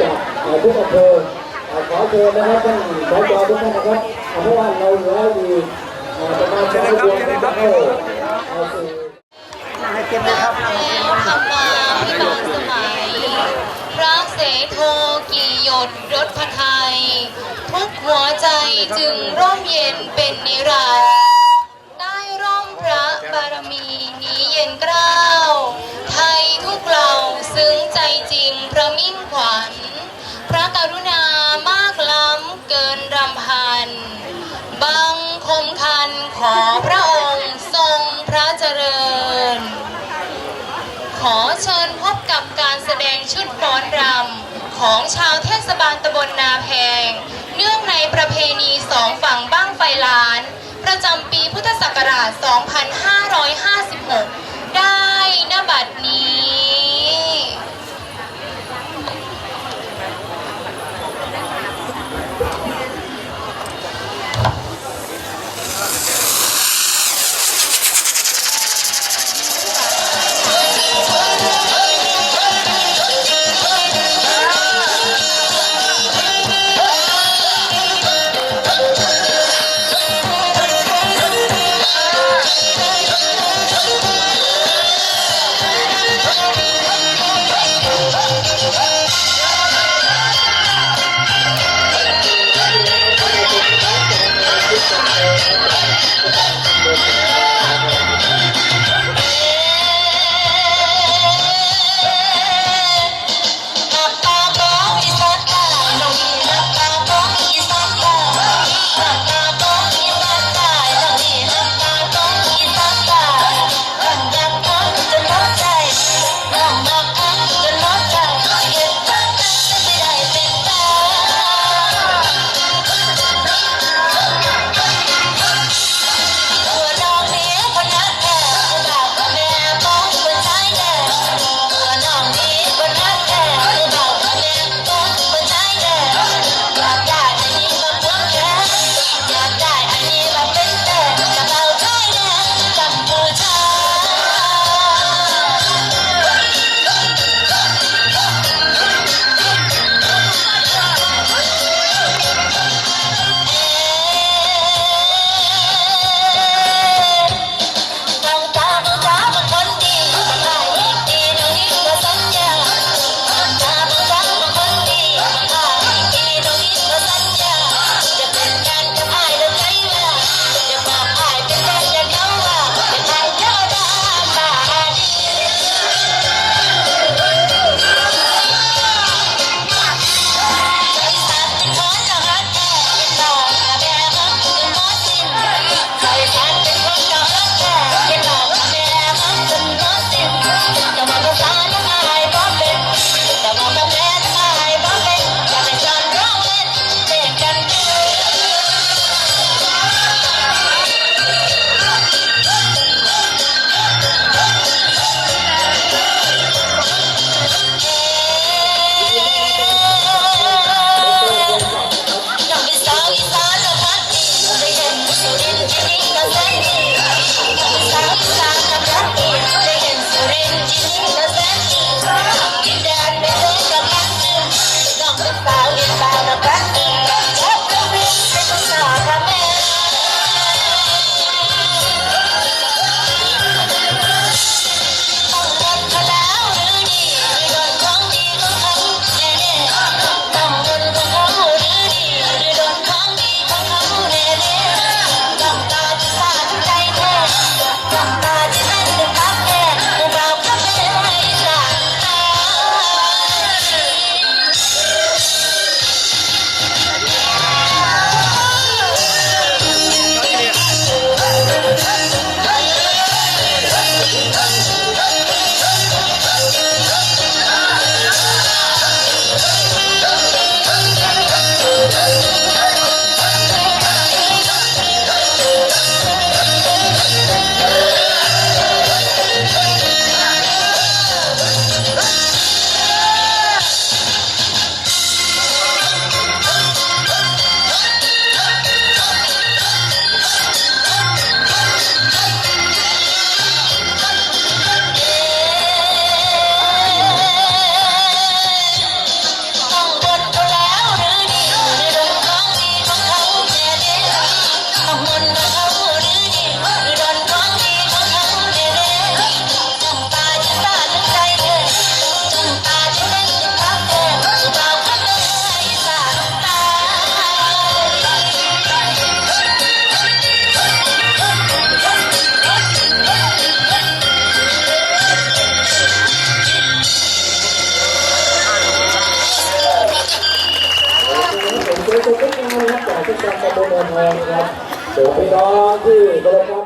จากทุกอำเภอขอเชิญนะครับท่านสจทุกท่านนะครับเพราะว่าเราเหลืออยู่ประมาณสองเดือนนะครับให้เก็บเลยครัมาพิบาลสมัยพระเสโทกี่ยดรถพไทย ทุกหัวใจจึงร่มเย็นเป็นนิรันดร์ เกินรำพัน บังคมคันขอพระองค์ทรงพระเจริญ ขอเชิญพบกับการแสดงชุดฟ้อนรำของชาวเทศบาลตำบลนาแพง เนื่องในประเพณีสองฝั่งบ้างไฟล้าน ประจำปีพุทธศักราช 2556 Mau beli.